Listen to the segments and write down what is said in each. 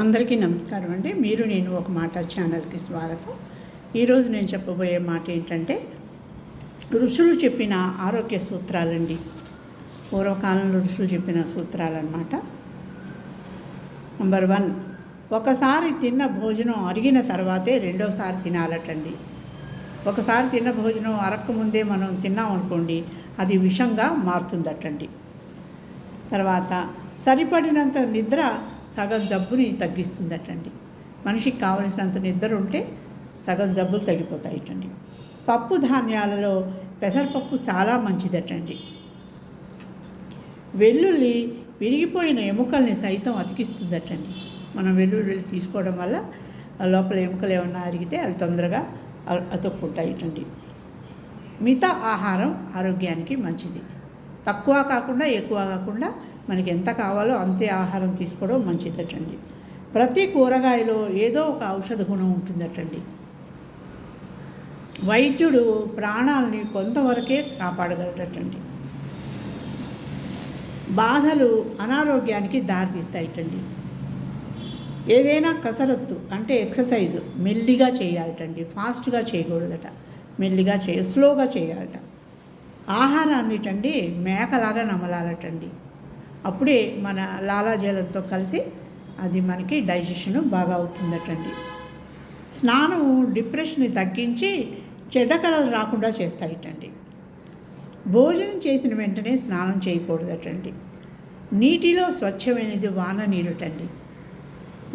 అందరికీ నమస్కారం అండి. మీరు నేను ఒక మాట ఛానల్కి స్వాగతం. ఈరోజు నేను చెప్పబోయే మాట ఏంటంటే ఋషులు చెప్పిన ఆరోగ్య సూత్రాలండి. పూర్వకాలంలో ఋషులు చెప్పిన సూత్రాలన్నమాట. నంబర్ వన్ ఒకసారి తిన్న భోజనం అరిగిన తర్వాతే రెండోసారి తినాలటండి. ఒకసారి తిన్న భోజనం అరక్క ముందే మనం తిన్నాం అనుకోండి అది విషంగా మారుతుందటండి. తర్వాత సరిపడినంత నిద్ర సగం జబ్బుని తగ్గిస్తుందటండి. మనిషికి కావలసినంత నిద్ర ఉంటే సగం జబ్బులు తగ్గిపోతాయిటండి. పప్పు ధాన్యాలలో పెసరపప్పు చాలా మంచిదటండి. వెల్లుల్లి విరిగిపోయిన ఎముకల్ని సైతం అతికిస్తుందటండి. మనం వెల్లుల్లి తీసుకోవడం వల్ల లోపల ఎముకలు ఏమన్నా అరిగితే అవి తొందరగా అతుక్కుంటాయిటండి. మిగతా ఆహారం ఆరోగ్యానికి మంచిది. తక్కువ కాకుండా ఎక్కువ కాకుండా మనకి ఎంత కావాలో అంతే ఆహారం తీసుకోవడం మంచిదటండి. ప్రతి కూరగాయలో ఏదో ఒక ఔషధ గుణం ఉంటుందటండి. వైద్యుడు ప్రాణాలని కొంతవరకే కాపాడగలటండి. బాధలు అనారోగ్యానికి దారితీస్తాయిటండి. ఏదైనా కసరత్తు అంటే ఎక్సర్సైజ్ మెల్లిగా చేయాలటండి. ఫాస్ట్గా చేయకూడదట. మెల్లిగా చేయ స్లోగా చేయాలట. ఆహారాన్నిటండి మేకలాగా నమలాలటండి. అప్పుడే మన లాలాజలంతో కలిసి అది మనకి డైజెషన్ బాగా అవుతుందటండి. స్నానము డిప్రెషన్ని తగ్గించి చెడ్డ కళలు రాకుండా చేస్తాయిటండి. భోజనం చేసిన వెంటనే స్నానం చేయకూడదటండి. నీటిలో స్వచ్ఛమైనది వాన నీరుటండి.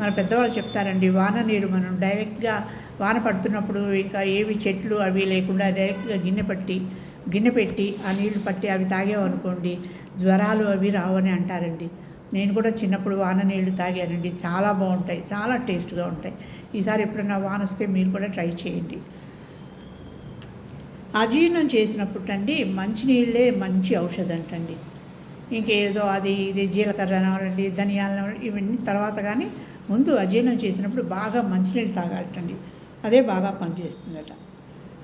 మన పెద్దవాళ్ళు చెప్తారండి వాన నీరు మనం డైరెక్ట్గా వాన పడుతున్నప్పుడు ఇంకా ఏవి చెట్లు అవి లేకుండా డైరెక్ట్గా గిన్నె పట్టి గిన్నె పెట్టి ఆ నీళ్ళు పట్టి అవి తాగేవనుకోండి జ్వరాలు అవి రావని అంటారండి. నేను కూడా చిన్నప్పుడు వాన నీళ్ళు తాగానండి. చాలా బాగుంటాయి. చాలా టేస్ట్గా ఉంటాయి. ఈసారి ఎప్పుడైనా వాన వస్తే మీరు కూడా ట్రై చేయండి. అజీర్ణం చేసినప్పుడు అండి మంచినీళ్ళే మంచి ఔషధం అంటండి ఇంకేదో అది ఇది జీలకర్ర అనవరండి ధనియాలు ఇవన్నీ తర్వాత కానీ ముందు అజీర్ణం చేసినప్పుడు బాగా మంచినీళ్ళు తాగాలటండి. అదే బాగా పనిచేస్తుందట.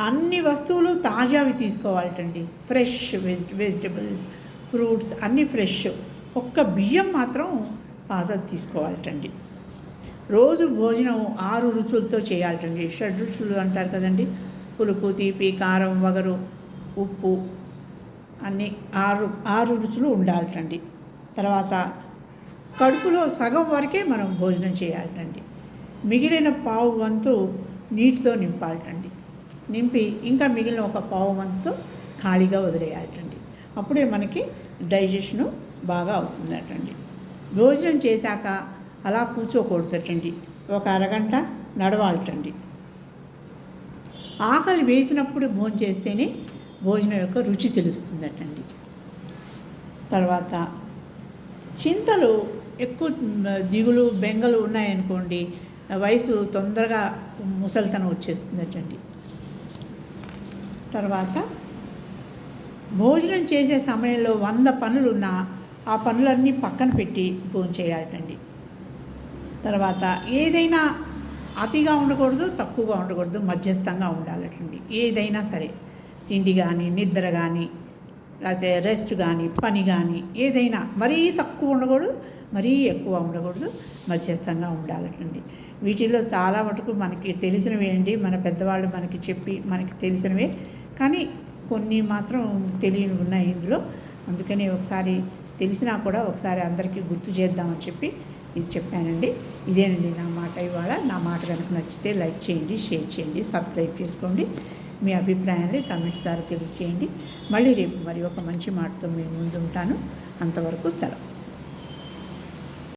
అన్ని వస్తువులు తాజావి తీసుకోవాలటండి. ఫ్రెష్ వెజ్ వెజిటబుల్స్ ఫ్రూట్స్ అన్నీ ఫ్రెష్. ఒక్క బియ్యం మాత్రం పాత తీసుకోవాలటండి. రోజు భోజనం ఆరు రుచులతో చేయాలటండి. షడ్ రుచులు అంటారు కదండి. పులుపు తీపి కారం వగరు ఉప్పు అన్నీ ఆరు ఆరు రుచులు ఉండాలటండి. తర్వాత కడుపులో సగం వరకే మనం భోజనం చేయాలటండి. మిగిలిన పావు వంతు నీటితో నింపాలటండి. నింపి ఇంకా మిగిలిన ఒక పావు వంతు ఖాళీగా వదిలేయాలటండి. అప్పుడే మనకి డైజెషను బాగా అవుతుందటండి. భోజనం చేశాక అలా కూర్చోకూడదటండి. ఒక అరగంట నడవాలటండి. ఆకలి వేసినప్పుడు భోజనం చేస్తేనే భోజనం యొక్క రుచి తెలుస్తుందటండి. తర్వాత చింతలు ఎక్కువ దిగులు బెంగలు ఉన్నాయనుకోండి వయసు తొందరగా ముసలితనం వచ్చేస్తుందటండి. తర్వాత భోజనం చేసే సమయంలో వంద పనులున్నా ఆ పనులన్నీ పక్కన పెట్టి భోజనం చేయాలటండి తర్వాత ఏదైనా అతిగా ఉండకూడదు తక్కువగా ఉండకూడదు మధ్యస్థంగా ఉండాలటండి ఏదైనా సరే తిండి కానీ నిద్ర కానీ లేకపోతే రెస్ట్ కానీ పని కానీ ఏదైనా మరీ తక్కువ ఉండకూడదు మరీ ఎక్కువ ఉండకూడదు మధ్యస్థంగా ఉండాలటండి. వీటిల్లో చాలా మటుకు మనకి తెలిసినవి అండి మన పెద్దవాళ్ళు మనకి చెప్పి మనకి తెలిసినవే. కానీ కొన్ని మాత్రం తెలియని ఉన్నాయి ఇందులో. అందుకని ఒకసారి తెలిసినా కూడా ఒకసారి అందరికీ గుర్తు చేద్దామని చెప్పి ఇది చెప్పానండి. ఇదేనండి నా మాట ఇవాళ. నా మాట కనుక నచ్చితే లైక్ చేయండి షేర్ చేయండి సబ్స్క్రైబ్ చేసుకోండి. మీ అభిప్రాయాన్ని కమెంట్స్ ద్వారా తెలియచేయండి. మళ్ళీ రేపు మరి ఒక మంచి మాటతో మేము ముందుంటాను. అంతవరకు సెలవు.